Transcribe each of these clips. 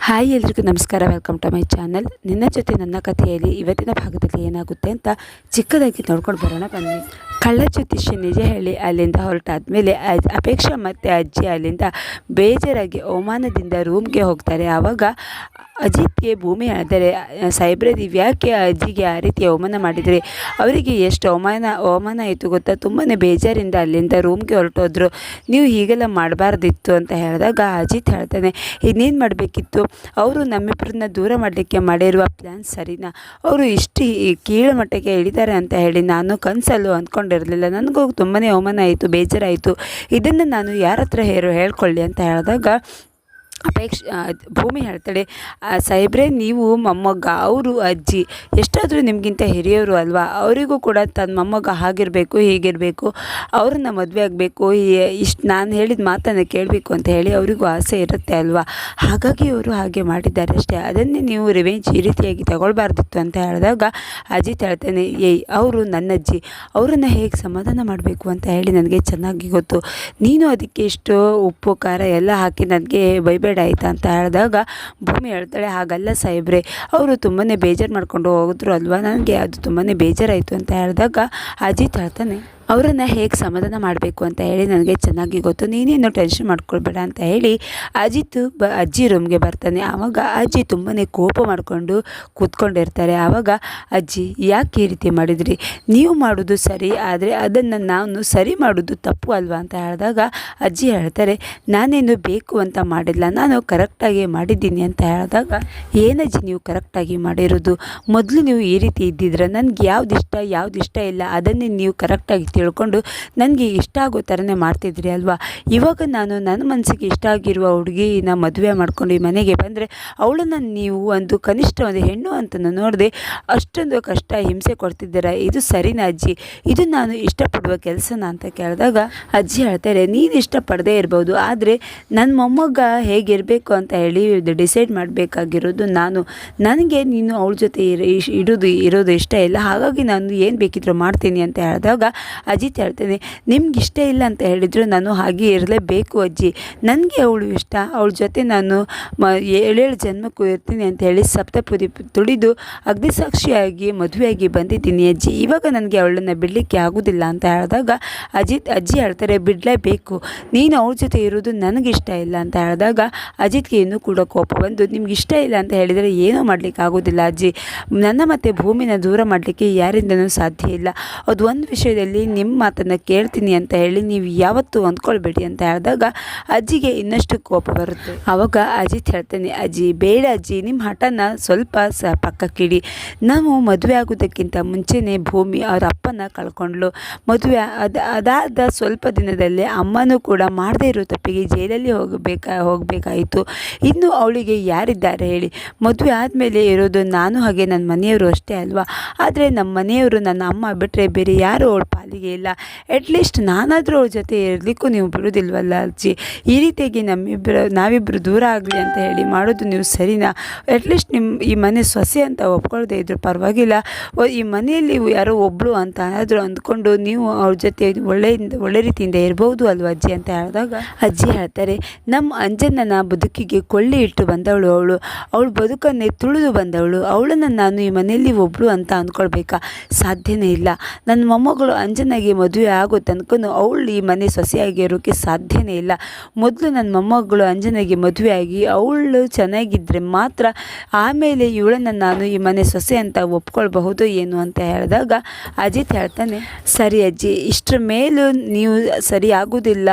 Hi ಎಲ್ರಿಗೂ ನಮಸ್ಕಾರ welcome to my channel ನಿನ್ನ ಜೊತೆ ನನ್ನ ಕಥೆಯಲ್ಲಿ ಇವತ್ತಿನ ಭಾಗದಲ್ಲಿ ಏನಾಗುತ್ತೆ ಅಂತ ಚಿಕ್ಕದಾಗಿ ನೋಡ್ಕೊಂಡು ಬರೋಣ ಬನ್ನಿ. ಕಳ್ಳ ಜ್ಯೋತಿಷ್ಯ ನಿಜ ಹೇಳಿ ಅಲ್ಲಿಂದ ಹೊರಟಾದ್ಮೇಲೆ ಅಪೇಕ್ಷಾ ಮತ್ತು ಅಜ್ಜಿ ಅಲ್ಲಿಂದ ಬೇಜಾರಾಗಿ ಅವಮಾನದಿಂದ ರೂಮ್ಗೆ ಹೋಗ್ತಾರೆ. ಆವಾಗ ಅಜಿತ್ಗೆ ಭೂಮಿ ಆದರೆ ಸಾಹೇಬ್ರೆ ನೀವು ಯಾಕೆ ಅಜ್ಜಿಗೆ ಆ ರೀತಿ ಅವಮಾನ ಮಾಡಿದರೆ? ಅವರಿಗೆ ಎಷ್ಟು ಅವಮಾನ ಅವಮಾನ ಆಯಿತು ಗೊತ್ತಾ? ತುಂಬಾ ಬೇಜಾರಿಂದ ಅಲ್ಲಿಂದ ರೂಮ್ಗೆ ಹೊರಟೋದ್ರು. ನೀವು ಹೀಗೆಲ್ಲ ಮಾಡಬಾರ್ದಿತ್ತು ಅಂತ ಹೇಳಿದಾಗ ಅಜಿತ್ ಹೇಳ್ತಾನೆ ಇನ್ನೇನು ಮಾಡಬೇಕಿತ್ತು. ಅವರು ನಮ್ಮಿಬ್ಬರನ್ನ ದೂರ ಮಾಡಲಿಕ್ಕೆ ಮಾಡಿರುವ ಪ್ಲ್ಯಾನ್ ಸರಿನಾ? ಅವರು ಇಷ್ಟು ಕೀಳು ಮಟ್ಟಕ್ಕೆ ಇಳಿತಾರೆ ಅಂತ ಹೇಳಿ ನಾನು ಕನಸಲ್ಲೂ ಅಂದ್ಕೊಂಡಿರಲಿಲ್ಲ ನನಗೂ ತುಂಬಾ ಅವಮಾನ ಆಯಿತು ಬೇಜಾರಾಯಿತು. ಇದನ್ನು ನಾನು ಯಾರ ಹತ್ರ ಹೇರು ಹೇಳ್ಕೊಳ್ಳಿ ಅಂತ ಹೇಳಿದಾಗ ಅಪೇಕ್ಷ ಭೂಮಿ ಹೇಳ್ತಾಳೆ "ಆ, ಸಾಹೇಬ್ರೆ ನೀವು ಮೊಮ್ಮಗ ಅವರು ಅಜ್ಜಿ ಎಷ್ಟಾದರೂ ನಿಮಗಿಂತ ಹಿರಿಯವರು ಅಲ್ವಾ? ಅವರಿಗೂ ಕೂಡ ತನ್ನ ಮೊಮ್ಮಗ ಹಾಗಿರಬೇಕು ಹೀಗಿರಬೇಕು ಅವ್ರನ್ನ ಮದುವೆ ಆಗಬೇಕು ಇಷ್ಟು ನಾನು ಹೇಳಿದ ಮಾತನ್ನು ಕೇಳಬೇಕು ಅಂತ ಹೇಳಿ ಅವರಿಗೂ ಆಸೆ ಇರುತ್ತೆ ಅಲ್ವಾ? ಹಾಗಾಗಿ ಅವರು ಹಾಗೆ ಮಾಡಿದ್ದಾರೆ ಅಷ್ಟೇ. ಅದನ್ನೇ ನೀವು ರಿವೆಂಜ್ ಈ ರೀತಿಯಾಗಿ ತಗೊಳ್ಬಾರ್ದಿತ್ತು ಅಂತ ಹೇಳಿದಾಗ ಅಜಿತ್ ಹೇಳ್ತಾನೆ ಏಯ್ ಅವರು ನನ್ನ ಅಜ್ಜಿ ಅವರನ್ನು ಹೇಗೆ ಸಮಾಧಾನ ಮಾಡಬೇಕು ಅಂತ ಹೇಳಿ ನನಗೆ ಚೆನ್ನಾಗಿ ಗೊತ್ತು. ನೀನು ಅದಕ್ಕೆ ಇಷ್ಟು ಉಪ್ಪು ಖಾರ ಎಲ್ಲ ಹಾಕಿ ನನಗೆ ಬೈಬೇಡ ಆಯಿತಾ ಅಂತ ಹೇಳಿದಾಗ, ಭೂಮಿ ಹೇಳ್ತಾಳೆ ಹಾಗಲ್ಲ ಸಾಹೇಬ್ರೆ. ಅವರು ತುಂಬಾ ಬೇಜಾರು ಮಾಡ್ಕೊಂಡು ಹೋದ್ರು ಅಲ್ವಾ? ನನಗೆ ಅದು ತುಂಬಾ ಬೇಜಾರಾಯಿತು ಅಂತ ಹೇಳಿದಾಗ, ಅಜಿತ್ ಹೇಳ್ತಾನೆ ಅವರನ್ನು ಹೇಗೆ ಸಮಾಧಾನ ಮಾಡಬೇಕು ಅಂತ ಹೇಳಿ ನನಗೆ ಚೆನ್ನಾಗಿ ಗೊತ್ತು. ನೀನೇನು ಟೆನ್ಷನ್ ಮಾಡ್ಕೊಳ್ಬೇಡ ಅಂತ ಹೇಳಿ ಅಜಿತ್ ಬ, ಅಜ್ಜಿ ರೂಮ್ಗೆ ಬರ್ತಾನೆ. ಆವಾಗ ಅಜ್ಜಿ ತುಂಬಾ ಕೋಪ ಮಾಡಿಕೊಂಡು ಕೂತ್ಕೊಂಡಿರ್ತಾರೆ. ಆವಾಗ ಅಜ್ಜಿ, ಯಾಕೆ ಈ ರೀತಿ ಮಾಡಿದ್ರಿ? ನೀವು ಮಾಡೋದು ಸರಿ, ಆದರೆ ಅದನ್ನು ನಾನು ಸರಿ ಮಾಡೋದು ತಪ್ಪು ಅಲ್ವಾ ಅಂತ ಹೇಳಿದಾಗ ಅಜ್ಜಿ ಹೇಳ್ತಾರೆ, ನಾನೇನು ಬೇಕು ಅಂತ ಮಾಡಿಲ್ಲ, ನಾನು ಕರೆಕ್ಟಾಗಿ ಮಾಡಿದ್ದೀನಿ ಅಂತ ಹೇಳಿದಾಗ ಏನಜ್ಜಿ ನೀವು ಕರೆಕ್ಟಾಗಿ ಮಾಡಿರೋದು? ಮೊದಲು ನೀವು ಈ ರೀತಿ ಇದ್ದಿದ್ರೆ ನನಗೆ ಯಾವ್ದು ಇಷ್ಟ ಯಾವ್ದು ಇಷ್ಟ ಇಲ್ಲ, ಅದನ್ನೇ ನೀವು ಕರೆಕ್ಟಾಗಿ ತಿಳ್ಕೊಂಡು ನನಗೆ ಇಷ್ಟ ಆಗೋ ಥರನೇ ಮಾಡ್ತಿದ್ರಿ ಅಲ್ವಾ? ಇವಾಗ ನಾನು ನನ್ನ ಮನಸ್ಸಿಗೆ ಇಷ್ಟ ಆಗಿರುವ ಹುಡುಗಿನ ಮದುವೆ ಮಾಡ್ಕೊಂಡು ಈ ಮನೆಗೆ ಬಂದರೆ ಅವಳನ್ನು ನೀವು ಒಂದು ಕನಿಷ್ಠ ಒಂದು ಹೆಣ್ಣು ಅಂತ ನೋಡದೆ ಅಷ್ಟೊಂದು ಕಷ್ಟ ಹಿಂಸೆ ಕೊಡ್ತಿದ್ದೀರಾ? ಇದು ಸರಿನಾ ಅಜ್ಜಿ? ಇದು ನಾನು ಇಷ್ಟಪಡುವ ಕೆಲಸನ ಅಂತ ಕೇಳಿದಾಗ ಅಜ್ಜಿ ಹೇಳ್ತಾರೆ ನೀನು ಇಷ್ಟಪಡದೇ ಇರ್ಬೋದು, ಆದರೆ ನನ್ನ ಮೊಮ್ಮಗ ಹೇಗಿರಬೇಕು ಅಂತ ಹೇಳಿ ಡಿಸೈಡ್ ಮಾಡಬೇಕಾಗಿರೋದು ನಾನು. ನನಗೆ ನೀನು ಅವಳ ಜೊತೆ ಇರೋದು ಇರೋದು ಇಷ್ಟ ಇಲ್ಲ, ಹಾಗಾಗಿ ನಾನು ಏನು ಬೇಕಿದ್ರು ಮಾಡ್ತೀನಿ ಅಂತ ಹೇಳಿದಾಗ ಅಜಿತ್ ಹೇಳ್ತೇನೆ ನಿಮ್ಗೆ ಇಷ್ಟ ಇಲ್ಲ ಅಂತ ಹೇಳಿದ್ರು ನಾನು ಹಾಗೆ ಇರಲೇಬೇಕು ಅಜ್ಜಿ. ನನಗೆ ಅವಳು ಇಷ್ಟ. ಅವಳ ಜೊತೆ ನಾನು ಮ, ಏಳೇಳು ಜನ್ಮಕ್ಕೂ ಇರ್ತೀನಿ ಅಂತ ಹೇಳಿ ಸಪ್ತಪದಿ ತುಳಿದು ಅಗ್ನಿಸಾಕ್ಷಿಯಾಗಿ ಮದುವೆಯಾಗಿ ಬಂದಿದ್ದೀನಿ ಅಜ್ಜಿ. ಇವಾಗ ನನಗೆ ಅವಳನ್ನು ಬಿಡಲಿಕ್ಕೆ ಆಗೋದಿಲ್ಲ ಅಂತ ಹೇಳಿದಾಗ ಅಜಿತ್, ಅಜ್ಜಿ ಹೇಳ್ತಾರೆ, ಬಿಡಲೇಬೇಕು. ನೀನು ಅವಳ ಜೊತೆ ಇರೋದು ನನಗಿಷ್ಟ ಇಲ್ಲ ಅಂತ ಹೇಳಿದಾಗ ಅಜಿತ್ಗೆ ಇನ್ನೂ ಕೂಡ ಕೋಪ ಬಂದು ನಿಮ್ಗೆ ಇಷ್ಟ ಇಲ್ಲ ಅಂತ ಹೇಳಿದರೆ ಏನೂ ಮಾಡಲಿಕ್ಕೆ ಆಗೋದಿಲ್ಲ ಅಜ್ಜಿ. ನನ್ನ ಮತ್ತು ಭೂಮಿನ ದೂರ ಮಾಡಲಿಕ್ಕೆ ಯಾರಿಂದನೂ ಸಾಧ್ಯ ಇಲ್ಲ. ಅದು ಒಂದು ವಿಷಯದಲ್ಲಿ ನಿಮ್ಮ ಮಾತನ್ನು ಕೇಳ್ತೀನಿ ಅಂತ ಹೇಳಿ ನೀವು ಯಾವತ್ತೂ ಅಂದ್ಕೊಳ್ಬೇಡಿ ಅಂತ ಹೇಳಿದಾಗ ಅಜ್ಜಿಗೆ ಇನ್ನಷ್ಟು ಕೋಪ ಬರುತ್ತೆ. ಆವಾಗ ಅಜಿತ್ ಹೇಳ್ತೇನೆ, ಅಜ್ಜಿ, ಬೇಡ ಅಜ್ಜಿ ನಿಮ್ಮ ಹಠನ ಸ್ವಲ್ಪ ಸ ಪಕ್ಕಕ್ಕಿಡಿ. ನಾವು ಮದುವೆ ಆಗೋದಕ್ಕಿಂತ ಮುಂಚೆನೇ ಭೂಮಿ ಅವರ ಅಪ್ಪನ ಕಳ್ಕೊಂಡ್ಲು ಮದುವೆ ಅದು, ಅದಾದ ಸ್ವಲ್ಪ ದಿನದಲ್ಲೇ ಅಮ್ಮನೂ ಕೂಡ ಮಾಡದೇ ಇರೋ ತಪ್ಪಿಗೆ ಜೈಲಲ್ಲಿ ಹೋಗಬೇಕಾ, ಹೋಗಬೇಕಾಯಿತು. ಇನ್ನು ಅವಳಿಗೆ ಯಾರಿದ್ದಾರೆ ಹೇಳಿ. ಮದುವೆ ಆದಮೇಲೆ ಇರೋದು ನಾನು ಹಾಗೆ ನನ್ನ ಮನೆಯವರು ಅಷ್ಟೇ ಅಲ್ವಾ? ಆದರೆ ನಮ್ಮ ಮನೆಯವರು ನನ್ನ ಅಮ್ಮ ಬಿಟ್ಟರೆ ಬೇರೆ ಯಾರು ಅವಳ ಪಾಲಿಗೆ ಇಲ್ಲ. ಅಟ್ಲೀಸ್ಟ್ ನಾನಾದರೂ ಅವ್ರ ಜೊತೆ ಇರಲಿಕ್ಕೂ ನೀವು ಬಿಡೋದಿಲ್ವಲ್ಲ ಅಜ್ಜಿ? ಈ ರೀತಿಯಾಗಿ ನಮ್ಮಿಬ್ಬರು ನಾವಿಬ್ಬರು ದೂರ ಆಗಲಿ ಅಂತ ಹೇಳಿ ಮಾಡೋದು ನೀವು ಸರಿನಾ? ಅಟ್ಲೀಸ್ಟ್ ನಿಮ್ಮ ಈ ಮನೆ ಸೊಸೆ ಅಂತ ಒಪ್ಕೊಳ್ಳದೆ ಇದ್ರು ಪರವಾಗಿಲ್ಲ. ಈ ಮನೆಯಲ್ಲಿ ಯಾರೋ ಒಬ್ಬಳು ಅಂತ ಆದರೂ ಅಂದ್ಕೊಂಡು ನೀವು ಅವ್ರ ಜೊತೆ ಒಳ್ಳೆಯಿಂದ, ಒಳ್ಳೆ ರೀತಿಯಿಂದ ಇರ್ಬೋದು ಅಲ್ವಾ ಅಜ್ಜಿ ಅಂತ ಹೇಳಿದಾಗ? ಅಜ್ಜಿ ಹೇಳ್ತಾರೆ, ನಮ್ಮ ಅಂಜನನ ಬದುಕಿಗೆ ಕೊಳ್ಳಿ ಇಟ್ಟು ಬಂದವಳು ಅವಳು. ಅವಳು ಬದುಕನ್ನೇ ತುಳಿದು ಬಂದವಳು. ಅವಳನ್ನು ನಾನು ಈ ಮನೆಯಲ್ಲಿ ಒಬ್ಬಳು ಅಂತ ಅಂದ್ಕೊಳ್ಬೇಕಾ? ಸಾಧ್ಯನೇ ಇಲ್ಲ. ನನ್ನ ಮೊಮ್ಮಗಳು ಅಂಜನಾಗೆ ಮದುವೆ ಆಗೋ ತನಕ ಅವಳು ಈ ಮನೆ ಸೊಸೆಯಾಗಿರೋಕ್ಕೆ ಸಾಧ್ಯನೇ ಇಲ್ಲ. ಮೊದಲು ನನ್ನ ಮೊಮ್ಮಗಳು ಅಂಜನೆಗೆ ಮದುವೆ ಆಗಿ ಅವಳು ಚೆನ್ನಾಗಿದ್ದರೆ ಮಾತ್ರ ಆಮೇಲೆ ಇವಳನ್ನು ನಾನು ಈ ಮನೆ ಸೊಸೆ ಅಂತ ಒಪ್ಕೊಳ್ಬಹುದು ಏನು ಅಂತ ಹೇಳಿದಾಗ ಅಜಿತ್ ಹೇಳ್ತಾನೆ, ಸರಿ ಅಜ್ಜಿ, ಇಷ್ಟರ ಮೇಲೂ ನೀವು ಸರಿ ಆಗೋದಿಲ್ಲ,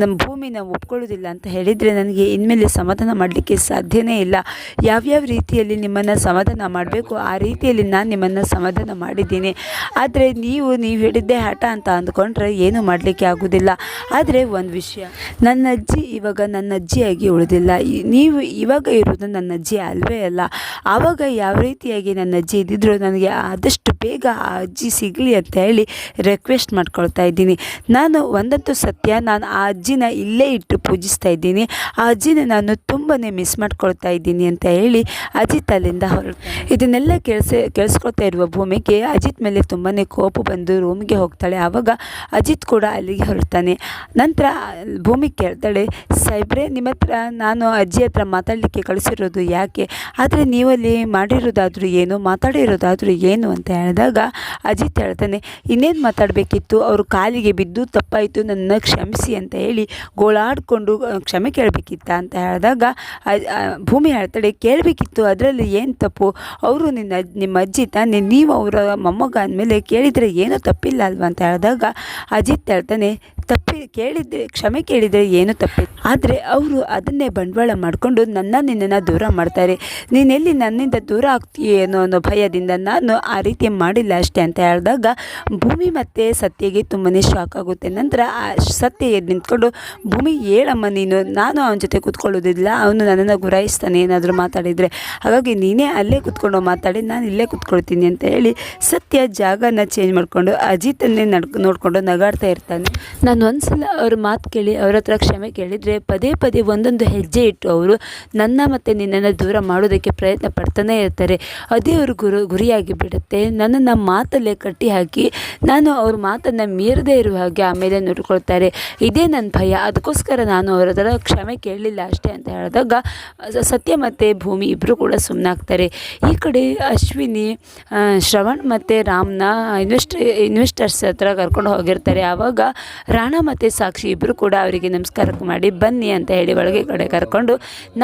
ನಮ್ಮ ಭೂಮಿನ ಒಪ್ಕೊಳ್ಳೋದಿಲ್ಲ ಅಂತ ಹೇಳಿದರೆ ನನಗೆ ಇನ್ಮೇಲೆ ಸಮಾಧಾನ ಮಾಡಲಿಕ್ಕೆ ಸಾಧ್ಯನೇ ಇಲ್ಲ. ಯಾವ್ಯಾವ ರೀತಿಯಲ್ಲಿ ನಿಮ್ಮನ್ನು ಸಮಾಧಾನ ಮಾಡಬೇಕು ಆ ರೀತಿಯಲ್ಲಿ ನಾನು ನಿಮ್ಮನ್ನು ಸಮಾಧಾನ ಮಾಡಿದ್ದೀನಿ. ಆದರೆ ನೀವು ನೀವು ಹಿಡಿದ್ದೇ ಹಠ ಅಂತ ಅಂದ್ಕೊಂಡ್ರೆ ಏನೂ ಮಾಡಲಿಕ್ಕೆ ಆಗೋದಿಲ್ಲ. ಆದರೆ ಒಂದು ವಿಷಯ, ನನ್ನ ಅಜ್ಜಿ ಇವಾಗ ನನ್ನ ಅಜ್ಜಿಯಾಗಿ ಉಳಿದಿಲ್ಲ. ನೀವು ಇವಾಗ ಇರೋದು ನನ್ನ ಅಜ್ಜಿ ಅಲ್ವೇ ಅಲ್ಲ. ಆವಾಗ ಯಾವ ರೀತಿಯಾಗಿ ನನ್ನ ಅಜ್ಜಿ ಇದ್ದಿದ್ರು ನನಗೆ ಆದಷ್ಟು ಆದಷ್ಟು ಬೇಗ ಆ ಅಜ್ಜಿ ಸಿಗಲಿ ಅಂತ ಹೇಳಿ ರಿಕ್ವೆಸ್ಟ್ ಮಾಡ್ಕೊಳ್ತಾ ಇದ್ದೀನಿ. ನಾನು ಒಂದಂತೂ ಸತ್ಯ, ನಾನು ಆ ಅಜ್ಜಿನ ಇಲ್ಲೇ ಇಟ್ಟು ಪೂಜಿಸ್ತಾ ಇದ್ದೀನಿ. ಆ ಅಜ್ಜಿನ ನಾನು ತುಂಬಾ ಮಿಸ್ ಮಾಡ್ಕೊಳ್ತಾ ಇದ್ದೀನಿ ಅಂತ ಹೇಳಿ ಅಜಿತ್ ಅಲ್ಲಿಂದ ಹೊರ ಇದನ್ನೆಲ್ಲ ಕೇಳಿಸಿ ಕೇಳಿಸ್ಕೊಳ್ತಾ ಇರುವ ಭೂಮಿಗೆ ಅಜಿತ್ ಮೇಲೆ ತುಂಬಾ ಕೋಪ ಬಂದು ರೂಮ್ಗೆ ಹೋಗ್ತಾಳೆ. ಆವಾಗ ಅಜಿತ್ ಕೂಡ ಅಲ್ಲಿಗೆ ಹೊರಡ್ತಾನೆ. ನಂತರ ಭೂಮಿ ಕೇಳ್ತಾಳೆ ಸೈಬ್ರೆ ನಿಮ್ಮ ಹತ್ರ ನಾನು ಅಜ್ಜಿ ಹತ್ರ ಮಾತಾಡಲಿಕ್ಕೆ ಕಳಿಸಿರೋದು ಯಾಕೆ? ಆದರೆ ನೀವಲ್ಲಿ ಮಾಡಿರೋದಾದರೂ ಏನು, ಮಾತಾಡಿರೋದಾದರೂ ಏನು? ಅಂತ ಹೇಳಿದಾಗ ಅಜಿತ್ ಹೇಳ್ತಾನೆ, ಇನ್ನೇನು ಮಾತಾಡಬೇಕಿತ್ತು? ಅವರು ಕಾಲಿಗೆ ಬಿದ್ದು ತಪ್ಪಾಯಿತು, ನನ್ನ ಕ್ಷಮಿಸಿ ಅಂತ ಹೇಳಿ ಗೋಳಾಡಿಕೊಂಡು ಕ್ಷಮೆ ಕೇಳಬೇಕಿತ್ತ? ಅಂತ ಹೇಳಿದಾಗ ಭೂಮಿ ಹೇಳ್ತಾಳೆ ಕೇಳಬೇಕಿತ್ತು, ಅದರಲ್ಲಿ ಏನು ತಪ್ಪು? ಅವರು ನಿನ್ನ, ನಿಮ್ಮ ಅಜ್ಜಿ ತಾನೆ, ನೀವು ಅವರ ಮೊಮ್ಮಗ ಅಂದಮೇಲೆ ಕೇಳಿದರೆ ಏನೂ ತಪ್ಪಿಲ್ಲ ಅಲ್ವಾ? ಅಂತ ಹೇಳಿದಾಗ, ಅಜಿತ್ ಹೇಳ್ತಾನೆ ತಪ್ಪಿ ಕೇಳಿದ್ರೆ, ಕ್ಷಮೆ ಕೇಳಿದರೆ ಏನು ತಪ್ಪಿ? ಆದರೆ ಅವರು ಅದನ್ನೇ ಬಂಡವಾಳ ಮಾಡಿಕೊಂಡು ನನ್ನ ನಿನ್ನನ್ನು ದೂರ ಮಾಡ್ತಾರೆ. ನೀನೆಲ್ಲಿ ನನ್ನಿಂದ ದೂರ ಆಗ್ತೀಯೇನೋ ಅನ್ನೋ ಭಯದಿಂದ ನಾನು ಆ ರೀತಿ ಮಾಡಿಲ್ಲ ಅಷ್ಟೇ ಅಂತ ಹೇಳಿದಾಗ ಭೂಮಿ ಮತ್ತು ಸತ್ಯಗೆ ತುಂಬಾ ಶಾಕ್ ಆಗುತ್ತೆ. ನಂತರ ಆ ಸತ್ಯ ಎದ್ದು ನಿಂತ್ಕೊಂಡು, ಭೂಮಿ ಹೇಳಮ್ಮ ನೀನು, ನಾನು ಅವನ ಜೊತೆ ಕೂತ್ಕೊಳ್ಳೋದಿಲ್ಲ ಅವನು ನನ್ನನ್ನು ಗುರಾಯಿಸ್ತಾನೆ, ಏನಾದರೂ ಮಾತಾಡಿದರೆ. ಹಾಗಾಗಿ ನೀನೇ ಅಲ್ಲೇ ಕೂತ್ಕೊಂಡು ಮಾತಾಡಿ, ನಾನು ಇಲ್ಲೇ ಕೂತ್ಕೊಳ್ತೀನಿ ಅಂತ ಹೇಳಿ ಸತ್ಯ ಜಾಗನ ಚೇಂಜ್ ಮಾಡಿಕೊಂಡು, ಅಜಿತನ್ನೇ ನಡ್ ನೋಡಿಕೊಂಡು ನಗಾಡ್ತಾ ಇರ್ತಾನೆ. ನಾನು ಒಂದ್ಸಲ ಅವ್ರ ಮಾತು ಕೇಳಿ, ಅವ್ರ ಹತ್ರ ಕ್ಷಮೆ ಕೇಳಿದರೆ ಪದೇ ಪದೇ ಒಂದೊಂದು ಹೆಜ್ಜೆ ಇಟ್ಟು ಅವರು ನನ್ನ ಮತ್ತು ನಿನ್ನನ್ನು ದೂರ ಮಾಡೋದಕ್ಕೆ ಪ್ರಯತ್ನ ಪಡ್ತಾನೆ ಇರ್ತಾರೆ. ಅದೇ ಅವ್ರ ಗುರು, ಗುರಿಯಾಗಿ ಬಿಡುತ್ತೆ. ನನ್ನನ್ನು ಮಾತಲ್ಲೇ ಕಟ್ಟಿ ಹಾಕಿ ನಾನು ಅವ್ರ ಮಾತನ್ನು ಮೀರದೇ ಇರುವ ಹಾಗೆ ಆಮೇಲೆ ನೋಡ್ಕೊಳ್ತಾರೆ. ಇದೇ ನನ್ನ ಭಯ. ಅದಕ್ಕೋಸ್ಕರ ನಾನು ಅವರ ಹತ್ರ ಕ್ಷಮೆ ಕೇಳಲಿಲ್ಲ ಅಷ್ಟೇ ಅಂತ ಹೇಳಿದಾಗ ಸತ್ಯ ಮತ್ತು ಭೂಮಿ ಇಬ್ಬರು ಕೂಡ ಸುಮ್ಮನಾಗ್ತಾರೆ ಈ ಕಡೆ ಅಶ್ವಿನಿ ಶ್ರವಣ್ ಮತ್ತು ರಾಮ್ನ ಇನ್ವೆಸ್ಟ್ ಇನ್ವೆಸ್ಟರ್ಸ್ ಹತ್ರ ಕರ್ಕೊಂಡು ಹೋಗಿರ್ತಾರೆ. ಆವಾಗ ರಾಣಾ ಮತ್ತು ಸಾಕ್ಷಿ ಇಬ್ಬರು ಕೂಡ ಅವರಿಗೆ ನಮಸ್ಕಾರ ಮಾಡಿ ಬನ್ನಿ ಅಂತ ಹೇಳಿ ಒಳಗೆ ಕಡೆ ಕರ್ಕೊಂಡು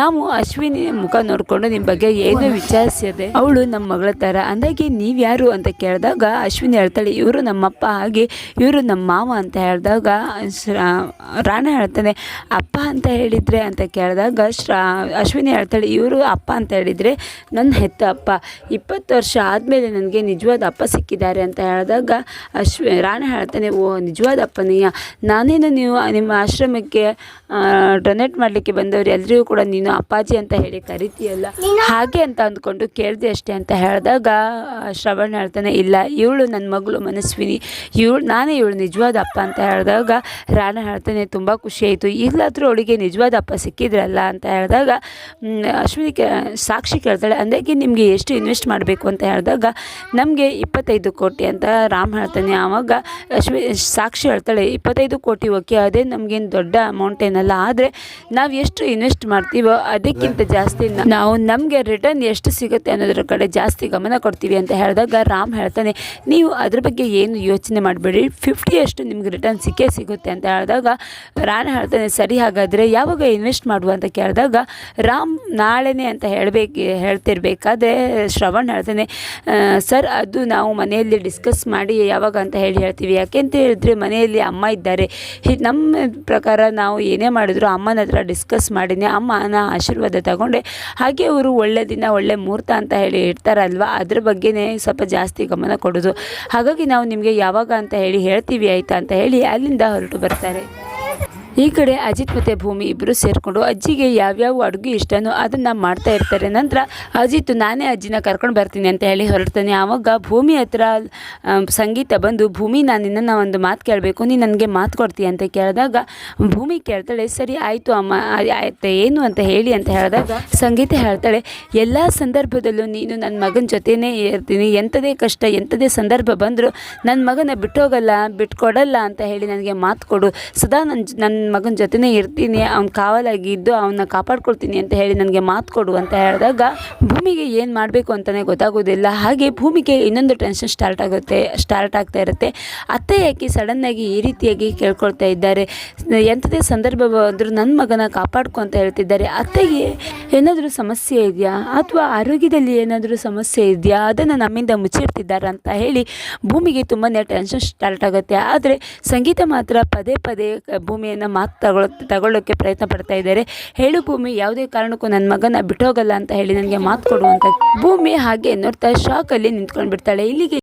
ನಾವು ಅಶ್ವಿನಿ ಮುಖ ನೋಡಿಕೊಂಡು ನಿಮ್ಮ ಬಗ್ಗೆ ಏನು ವಿಚಾರಿಸಿದೆ ಅವಳು ನಮ್ಮ ಮಗಳ ಥರ ಅಂದಾಗೆ ನೀವು ಯಾರು ಅಂತ ಕೇಳಿದಾಗ ಅಶ್ವಿನಿ ಹೇಳ್ತಾಳೆ, ಇವರು ನಮ್ಮಪ್ಪ ಹಾಗೆ, ಇವರು ನಮ್ಮ ಮಾವ ಅಂತ ಹೇಳಿದಾಗ ರಾಣ ಹೇಳ್ತಾನೆ, ಅಪ್ಪ ಅಂತ ಹೇಳಿದರೆ ಅಂತ ಕೇಳಿದಾಗ ಶ್ರಾ, ಅಶ್ವಿನಿ ಹೇಳ್ತಾಳೆ, ಇವರು ಅಪ್ಪ ಅಂತ ಹೇಳಿದರೆ ನನ್ನ ಹೆತ್ತ ಅಪ್ಪ. ಇಪ್ಪತ್ತು ವರ್ಷ ಆದಮೇಲೆ ನನಗೆ ನಿಜವಾದ ಅಪ್ಪ ಸಿಕ್ಕಿದ್ದಾರೆ ಅಂತ ಹೇಳಿದಾಗ ಅಶ್ವಿ, ರಾಣ ಹೇಳ್ತಾನೆ, ಓ ನಿಜವಾದ ಅಪ್ಪನಯ್ಯ. ನಾನೇನು ನೀವು ನಿಮ್ಮ ಆಶ್ರಮಕ್ಕೆ ಡೊನೇಟ್ ಮಾಡಲಿಕ್ಕೆ ಬಂದವರು ಎಲ್ಲರಿಗೂ ಕೂಡ ನೀನು ಅಪ್ಪಾಜಿ ಅಂತ ಹೇಳಿ ಕರಿತೀಯಲ್ಲ. ಹಾಗೆ ಅಂತ ಅಂದ್ಕೊಂಡು ಕೇಳಿದೆ ಅಷ್ಟೇ ಅಂತ ಹೇಳಿದಾಗ ಶ್ರವಣ್ ಹೇಳ್ತಾನೆ ಇಲ್ಲ ಇವಳು ನನ್ನ ಮಗಳು ಮನಸ್ವಿನಿ. ಇವಳು ನಾನೇ ಇವಳು ನಿಜವಾದ ಅಪ್ಪ ಅಂತ ಹೇಳಿದಾಗ ರಾಣ ಹೇಳ್ತಾನೆ ತುಂಬ ಖುಷಿ ಆಯಿತು. ಈಗಲಾದರೂ ಅವಳಿಗೆ ನಿಜವಾದ ಅಪ್ಪ ಸಿಕ್ಕಿದ್ರಲ್ಲ ಅಂತ ಹೇಳಿದಾಗ ಅಶ್ವಿನಿ ಕೇ ಸಾಕ್ಷಿ ಕೇಳ್ತಾಳೆ ಅಂದಾಗೆ ನಿಮಗೆ ಎಷ್ಟು ಇನ್ವೆಸ್ಟ್ ಮಾಡಬೇಕು ಅಂತ ಹೇಳಿದಾಗ ನಮಗೆ ಇಪ್ಪತ್ತೈದು ಕೋಟಿ ಅಂತ ರಾಮ್ ಹೇಳ್ತಾನೆ. ಆವಾಗ ಅಶ್ವಿ ಸಾಕ್ಷಿ ಹೇಳ್ತಾಳೆ ಇಪ್ಪತ್ತೈದು ಕೋಟಿ ಓಕೆ ಅದೇ ನಮಗೇನು ದೊಡ್ಡ ಅಮೌಂಟ್ ಏನಲ್ಲ ಆದರೆ ನಾವು ಎಷ್ಟು ಇನ್ವೆಸ್ಟ್ ಮಾಡ್ತೀವೋ ಅದಕ್ಕಿಂತ ಜಾಸ್ತಿ ನಾವು ನಮಗೆ ರಿಟರ್ನ್ ಎಷ್ಟು ಸಿಗುತ್ತೆ ಅನ್ನೋದ್ರ ಕಡೆ ಜಾಸ್ತಿ ಗಮನ ಕೊಡ್ತೀವಿ ಅಂತ ಹೇಳಿದಾಗ ರಾಮ್ ಹೇಳ್ತಾನೆ ನೀವು ಅದ್ರ ಬಗ್ಗೆ ಏನು ಯೋಚನೆ ಮಾಡಬೇಡಿ ಫಿಫ್ಟಿಯಷ್ಟು ನಿಮ್ಗೆ ರಿಟರ್ನ್ ಸಿಕ್ಕೇ ಸಿಗುತ್ತೆ ಅಂತ ಹೇಳಿದಾಗ ರಾಣ ಹೇಳ್ತಾನೆ ಸರಿ ಹಾಗಾದರೆ ಯಾವಾಗ ಇನ್ವೆಸ್ಟ್ ಮಾಡುವ ಅಂತ ಕೇಳಿದಾಗ ರಾಮ್ ನಾಳೆನೇ ಅಂತ ಹೇಳಬೇಕು ಹೇಳ್ತಿರ್ಬೇಕಾದ್ರೆ ಶ್ರವಣ್ ಹೇಳ್ತಾನೆ ಸರ್ ಅದು ನಾವು ಮನೆಯಲ್ಲಿ ಡಿಸ್ಕಸ್ ಮಾಡಿ ಯಾವಾಗ ಅಂತ ಹೇಳಿ ಹೇಳ್ತೀವಿ ಯಾಕೆ ಅಂತ ಹೇಳಿದ್ರೆ ಮನೆಯಲ್ಲಿ ಅಮ್ಮ ಇದ್ದಾರೆ. ನಮ್ಮ ಪ್ರಕಾರ ನಾವು ಏನೇ ಮಾಡಿದ್ರು ಅಮ್ಮನ ಹತ್ರ ಡಿಸ್ಕಸ್ ಮಾಡಿನೇ ಅಮ್ಮನ ಆಶೀರ್ವಾದ ತಗೊಂಡೆ. ಹಾಗೆ ಅವರು ಒಳ್ಳೆ ದಿನ, ಒಳ್ಳೆ ಮುಹೂರ್ತ ಅಂತ ಹೇಳಿ ಇರ್ತಾರಲ್ವ ಅದ್ರ ಬಗ್ಗೆನೇ ಸ್ವಲ್ಪ ಜಾಸ್ತಿ ಗಮನ ಕೊಡೋದು. ಹಾಗಾಗಿ ನಾವು ನಿಮಗೆ ಯಾವಾಗ ಅಂತ ಹೇಳಿ ಹೇಳ್ತೀವಿ, ಆಯಿತಾ ಅಂತ ಹೇಳಿ ಅಲ್ಲಿಂದ ಹೊರಟು ಬರ್ತಾರೆ. ಈ ಕಡೆ ಅಜಿತ್ ಮತ್ತು ಭೂಮಿ ಇಬ್ಬರು ಸೇರಿಕೊಂಡು ಅಜ್ಜಿಗೆ ಯಾವ್ಯಾವ ಅಡುಗೆ ಇಷ್ಟನೋ ಅದನ್ನು ಮಾಡ್ತಾ ಇರ್ತಾರೆ. ನಂತರ ಅಜಿತ್, ನಾನೇ ಅಜ್ಜಿನ ಕರ್ಕೊಂಡು ಬರ್ತೀನಿ ಅಂತ ಹೇಳಿ ಹೊರಡ್ತಾನೆ. ಆವಾಗ ಭೂಮಿ ಹತ್ರ ಸಂಗೀತ ಬಂದು, ಭೂಮಿ, ನಾನು ನಿನ್ನನ್ನು ಒಂದು ಮಾತು ಕೇಳಬೇಕು. ನೀನು ನನಗೆ ಮಾತು ಕೊಡ್ತೀಯ? ಅಂತ ಕೇಳಿದಾಗ ಭೂಮಿ ಕೇಳ್ತಾಳೆ, ಸರಿ, ಆಯಿತು ಅಮ್ಮ ಆಯ್ತು, ಏನು ಅಂತ ಹೇಳಿ ಅಂತ ಹೇಳಿದಾಗ ಸಂಗೀತ ಹೇಳ್ತಾಳೆ, ಎಲ್ಲ ಸಂದರ್ಭದಲ್ಲೂ ನೀನು ನನ್ನ ಮಗನ ಜೊತೆನೇ ಇರ್ತೀನಿ. ಎಂಥದೇ ಕಷ್ಟ, ಎಂಥದೇ ಸಂದರ್ಭ ಬಂದರೂ ನನ್ನ ಮಗನ ಬಿಟ್ಟೋಗಲ್ಲ, ಬಿಟ್ಕೊಡಲ್ಲ ಅಂತ ಹೇಳಿ ನನಗೆ ಮಾತು ಕೊಡು. ಸದಾ ನನ್ನ ನನ್ನ ಮಗನ ಜೊತೆನೇ ಇರ್ತೀನಿ, ಅವ್ನ ಕಾವಲಾಗಿ ಇದ್ದು ಅವನ್ನ ಕಾಪಾಡ್ಕೊಳ್ತೀನಿ ಅಂತ ಹೇಳಿ ನನಗೆ ಮಾತು ಕೊಡು ಅಂತ ಹೇಳಿದಾಗ ಭೂಮಿಗೆ ಏನು ಮಾಡಬೇಕು ಅಂತಲೇ ಗೊತ್ತಾಗೋದಿಲ್ಲ. ಹಾಗೆ ಭೂಮಿಗೆ ಇನ್ನೊಂದು ಟೆನ್ಷನ್ ಸ್ಟಾರ್ಟ್ ಆಗುತ್ತೆ ಸ್ಟಾರ್ಟ್ ಆಗ್ತಾ ಇರುತ್ತೆ. ಅತ್ತೆ ಯಾಕೆ ಸಡನ್ನಾಗಿ ಈ ರೀತಿಯಾಗಿ ಕೇಳ್ಕೊಳ್ತಾ ಇದ್ದಾರೆ? ಎಂಥದೇ ಸಂದರ್ಭ ಬಂದರೂ ನನ್ನ ಮಗನ ಕಾಪಾಡ್ಕೊ ಅಂತ ಹೇಳ್ತಿದ್ದಾರೆ. ಅತ್ತೆಗೆ ಏನಾದರೂ ಸಮಸ್ಯೆ ಇದೆಯಾ? ಅಥವಾ ಆರೋಗ್ಯದಲ್ಲಿ ಏನಾದರೂ ಸಮಸ್ಯೆ ಇದೆಯಾ? ಅದನ್ನು ನಮ್ಮಿಂದ ಮುಚ್ಚಿಡ್ತಿದ್ದಾರೆ ಅಂತ ಹೇಳಿ ಭೂಮಿಗೆ ತುಂಬಾ ಟೆನ್ಷನ್ ಸ್ಟಾರ್ಟ್ ಆಗುತ್ತೆ. ಆದರೆ ಸಂಗೀತ ಮಾತ್ರ ಪದೇ ಪದೇ ಭೂಮಿಯನ್ನು ಮಾತು ತಗೊಳ್ ತಗೊಳ್ಳೋಕ್ಕೆ ಪ್ರಯತ್ನ ಪಡ್ತಾ ಇದ್ದಾರೆ. ಹೇಳು ಭೂಮಿ, ಯಾವುದೇ ಕಾರಣಕ್ಕೂ ನನ್ನ ಮಗನ ಬಿಟ್ಟೋಗಲ್ಲ ಅಂತ ಹೇಳಿ ನನಗೆ ಮಾತು ಕೊಡುವಂಥ ಭೂಮಿ ಹಾಗೆ ನೋಡ್ತಾ ಶಾಕಲ್ಲಿ ನಿಂತ್ಕೊಂಡು ಬಿಡ್ತಾಳೆ ಇಲ್ಲಿಗೆ